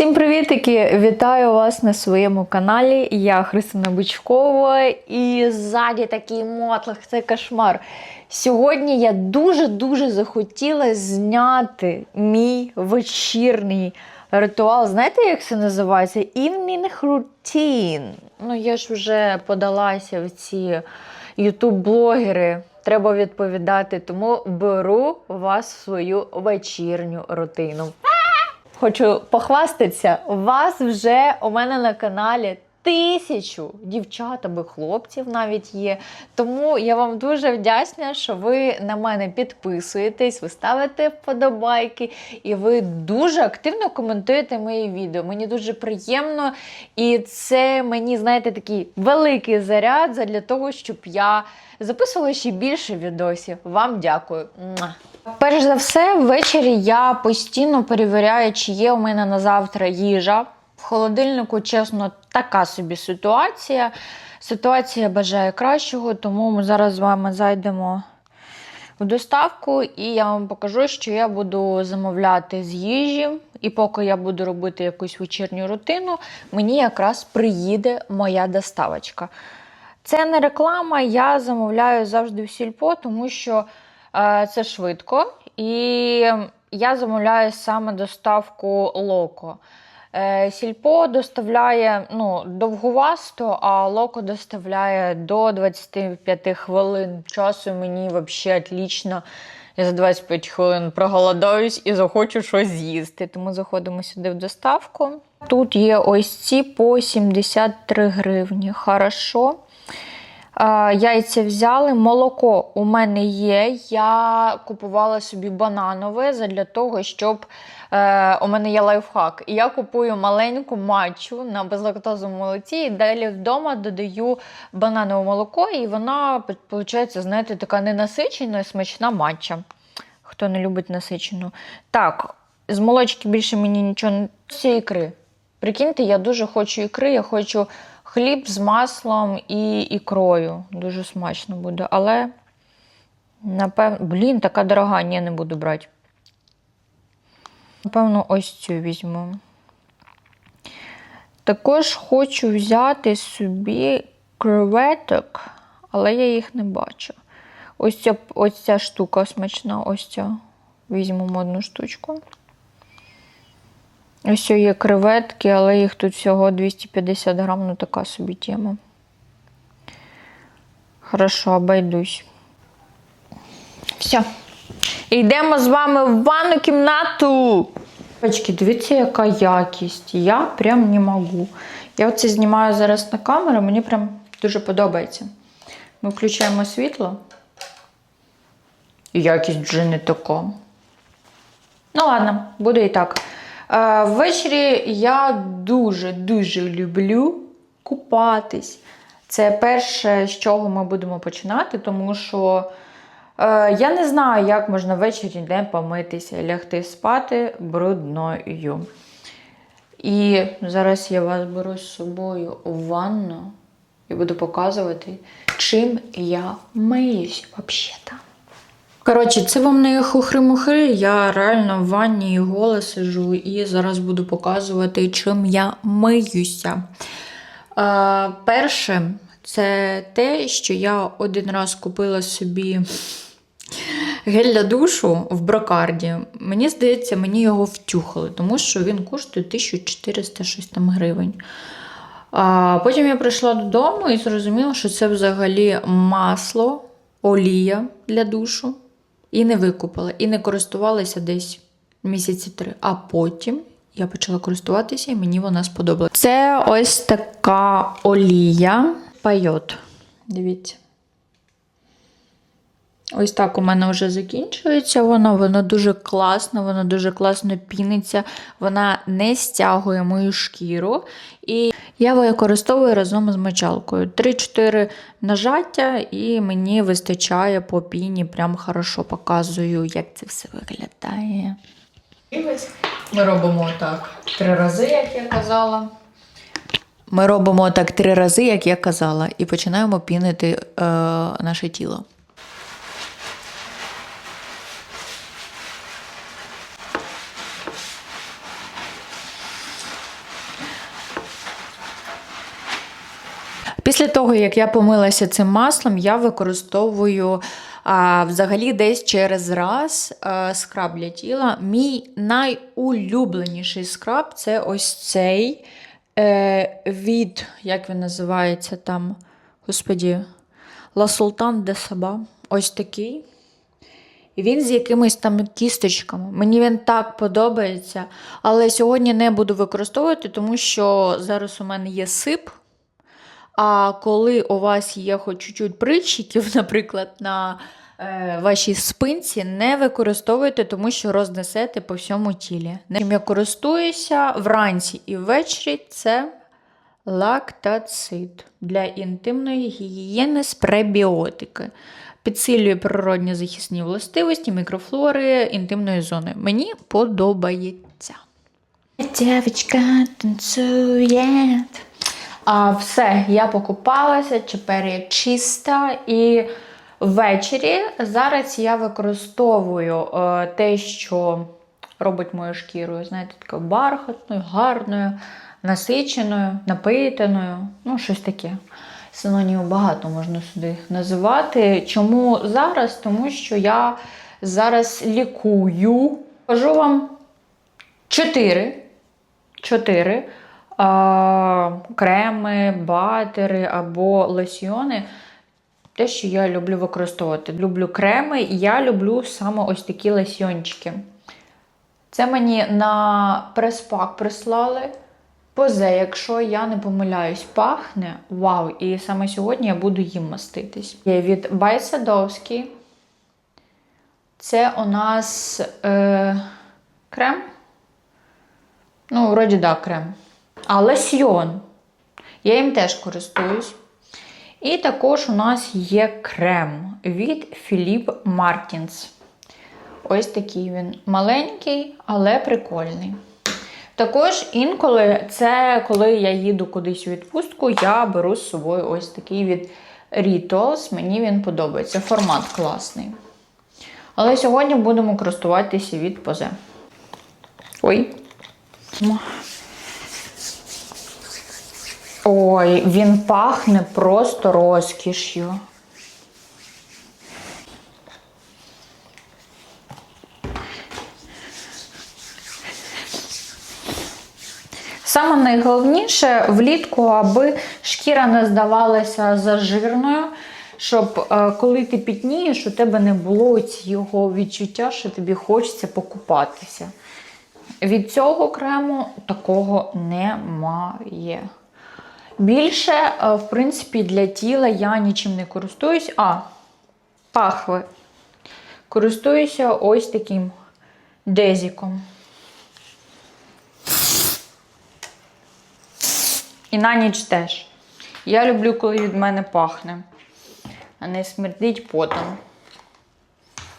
Всім привітики! Вітаю вас на своєму каналі. Я Христина Бичкова і ззаді такий мотлах, це кошмар. Сьогодні я дуже-дуже захотіла зняти мій вечірній ритуал. Знаєте, як це називається? Evening routine. Ну, я ж вже подалася в ці ютуб-блогери. Треба відповідати, тому беру вас в свою вечірню рутину. Хочу похвастатися, вас вже у мене на каналі тисячу дівчат або хлопців навіть є. Тому я вам дуже вдячна, що ви на мене підписуєтесь, ви ставите вподобайки і ви дуже активно коментуєте мої відео. Мені дуже приємно, і це мені, знаєте, такий великий заряд для того, щоб я записувала ще більше відосів. Вам дякую. Перш за все, ввечері я постійно перевіряю, чи є у мене на завтра їжа. В холодильнику, чесно, така собі ситуація. Ситуація бажає кращого, тому ми зараз з вами зайдемо в доставку, і я вам покажу, що я буду замовляти з їжі. І поки я буду робити якусь вечірню рутину, мені якраз приїде моя доставочка. Це не реклама, я замовляю завжди в сільпо, тому що це швидко. І я замовляю саме доставку локо. Е, Сільпо доставляє ну, довгувасто, а локо доставляє до 25 хвилин. Часу мені взагалі отлично. Я за 25 хвилин проголодаюсь і захочу щось з'їсти. Тому заходимо сюди в доставку. Тут є ось ці по 73 гривні. Хорошо. Яйця взяли, молоко у мене є. Я купувала собі бананове для того, щоб е, у мене є лайфхак. І я купую маленьку матчу на безлактозовому молоці, і далі вдома додаю бананове молоко, і вона, виходить, знаєте, така ненасичена, смачна матча. Хто не любить насичену. Так, з молочки більше мені нічого не ікри. Прикиньте, я дуже хочу ікри, я хочу хліб з маслом і ікрою. Дуже смачно буде. Але, напевно, блін, така дорога, ні, не буду брати. Напевно, ось цю візьму. Також хочу взяти собі креветок, але я їх не бачу. Ось ця, ось ця штука смачна, ось ця. Візьмемо одну штучку. Ось є креветки, але їх тут всього 250 грам, ну така собі тема. Хорошо, обойдусь. Все. Йдемо з вами в ванну кімнату. Дівчатки, дивіться, яка якість. Я прям не можу. Я оце знімаю зараз на камеру, мені прям дуже подобається. Ми включаємо світло. Якість вже не така. Ну, ладно, буде і так. Е, Ввечері я дуже-дуже люблю купатись. Це перше, з чого ми будемо починати, тому що е, я не знаю, як можна ввечері не помитися, лягти спати брудною. І зараз я вас беру з собою у ванну і буду показувати, чим я миюсь взагалі-то. Коротше, це вам не хухри-мухри, я реально в ванні і голе сижу і зараз буду показувати, чим я миюся. Е, перше, це те, що я один раз купила собі гель для душу в брокарді. Мені здається, мені його втюхали, тому що він коштує 1400 щось там гривень. А Потім я прийшла додому і зрозуміла, що це взагалі масло, олія для душу. І не викупила, і не користувалася десь місяці три. А потім я почала користуватися, і мені вона сподобалася. Це ось така олія пайот. Дивіться. Ось так у мене вже закінчується воно, воно дуже класно, воно дуже класно піниться, вона не стягує мою шкіру. І я використовую разом з мочалкою. 3-4 нажаття, і мені вистачає по піні, прям хорошо показую, як це все виглядає. Ми робимо так три рази, як я казала. Ми робимо так три рази, як я казала, і починаємо пінити е, наше тіло. Після того, як я помилася цим маслом, я використовую а, взагалі десь через раз а, скраб для тіла. Мій найулюбленіший скраб це ось цей е, від, як він називається там, господі, La Sultan de Saba. Ось такий. І він з якимись там кісточками. Мені він так подобається. Але сьогодні не буду використовувати, тому що зараз у мене є сип. А коли у вас є хоч чуть-чуть прищиків, наприклад, на е, вашій спинці, не використовуйте, тому що рознесете по всьому тілі. Чим я користуюся вранці і ввечері це лактацит для інтимної гігієни з пребіотики. Підсилює природні захисні властивості, мікрофлори інтимної зони. Мені подобається. Дівчинка танцює. А, все, я покупалася, тепер я чиста. І ввечері зараз я використовую е, те, що робить мою шкіру, знаєте, такою бархатною, гарною, насиченою, напитаною. Ну, щось таке. Синонімів багато можна сюди називати. Чому зараз? Тому що я зараз лікую. Кажу вам чотири. Чотири креми, батери або лосьйони. Те, що я люблю використовувати. Люблю креми, і я люблю саме ось такі лосьйончики. Це мені на прес-пак прислали. Позе, якщо я не помиляюсь, пахне вау! І саме сьогодні я буду їм маститись. Є від Байсадовський. Це у нас е, крем. Ну, вроді, да, крем. А лосьйон. Я їм теж користуюсь. І також у нас є крем від Philip Martins. Ось такий він маленький, але прикольний. Також інколи, це коли я їду кудись у відпустку, я беру з собою ось такий від Rituals. Мені він подобається. Формат класний. Але сьогодні будемо користуватися від позе. Ой. Ой, він пахне просто розкіш'ю. Саме найголовніше влітку, аби шкіра не здавалася зажирною, щоб е, коли ти пітнієш, у тебе не було цього відчуття, що тобі хочеться покупатися. Від цього крему такого немає. Більше, е, в принципі, для тіла я нічим не користуюсь. А, пахви. Користуюся ось таким дезіком. І на ніч теж. Я люблю, коли від мене пахне, а не смердить потом.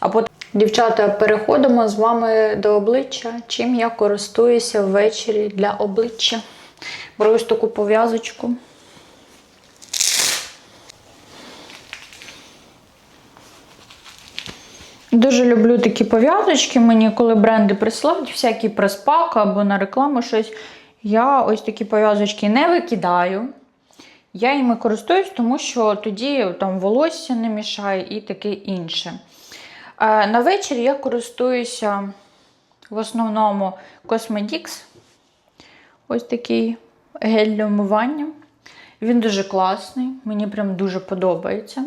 А потім, дівчата, переходимо з вами до обличчя. Чим я користуюся ввечері для обличчя. Беру ось таку пов'язочку. Дуже люблю такі пов'язочки. Мені, коли бренди присилають, всякі прес-пак або на рекламу щось. Я ось такі пов'язочки не викидаю. Я їми користуюсь, тому що тоді там волосся не мішає і таке інше. Е, На вечір я користуюся в основному Cosmedix. Ось такий гель для вмивання. Він дуже класний, мені прям дуже подобається.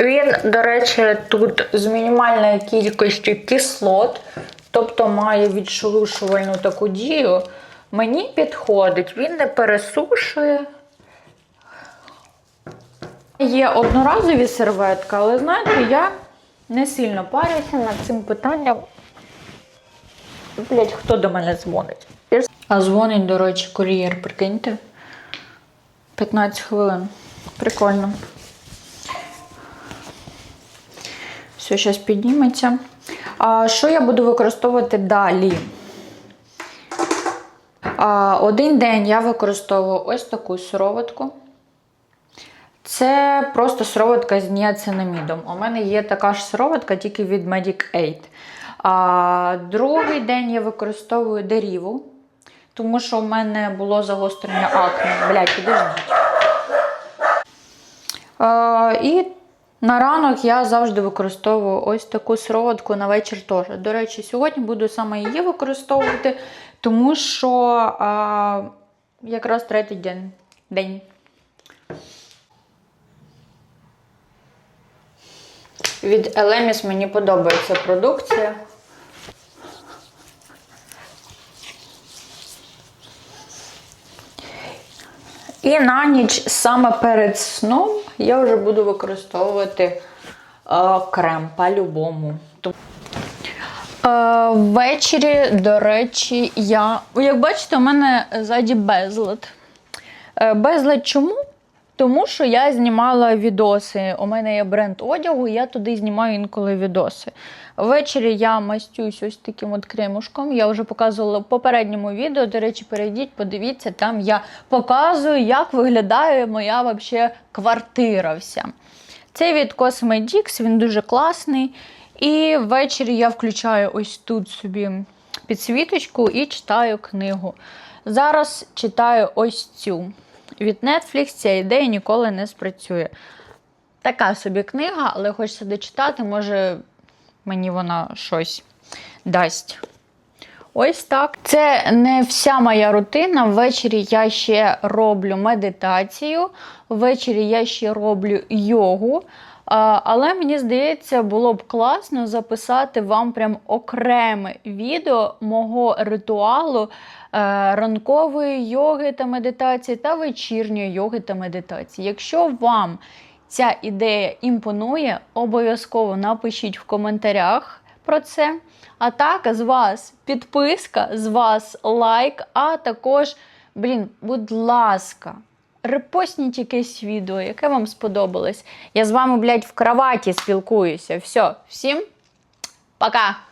Він, до речі, тут з мінімальною кількістю кислот, тобто має відшелушувальну таку дію. Мені підходить, він не пересушує. Є одноразові серветки, але знаєте, я не сильно парюся над цим питанням. Блять, хто до мене дзвонить? А дзвонить, до речі, кур'єр, прикиньте. 15 хвилин. Прикольно. Все, зараз підніметься. А що я буду використовувати далі? А, один день я використовую ось таку сироватку. Це просто сироватка з ніацинамідом. У мене є така ж сироватка, тільки від Medic 8. А другий день я використовую деріву. тому що в мене було загострення акне. Блять, підождіть. Е, і на ранок я завжди використовую ось таку сироватку на вечір теж. До речі, сьогодні буду саме її використовувати, тому що е, якраз третій день. день. Від Елеміс мені подобається продукція. І на ніч саме перед сном я вже буду використовувати е, крем по-любому. Е, ввечері, до речі, я. Як бачите, у мене ззаді безлад. Е, безлад чому? Тому що я знімала відоси. У мене є бренд одягу, я туди знімаю інколи відоси. Ввечері я мастюсь ось таким от кремушком. Я вже показувала в попередньому відео. До речі, перейдіть, подивіться, там я показую, як виглядає моя вообще квартира вся. Це від Cosmedix, він дуже класний. І ввечері я включаю ось тут собі підсвіточку і читаю книгу. Зараз читаю ось цю. Від Netflix ця ідея ніколи не спрацює. Така собі книга, але хочеться дочитати, може мені вона щось дасть. Ось так. Це не вся моя рутина. Ввечері я ще роблю медитацію, ввечері я ще роблю йогу. Але мені здається, було б класно записати вам прям окреме відео мого ритуалу е, ранкової йоги та медитації та вечірньої йоги та медитації. Якщо вам ця ідея імпонує, обов'язково напишіть в коментарях про це. А так, з вас підписка, з вас лайк, а також, блін, будь ласка, репостніть якесь відео, яке вам сподобалось. Я з вами, блядь, в кроваті спілкуюся. Все, всім пока!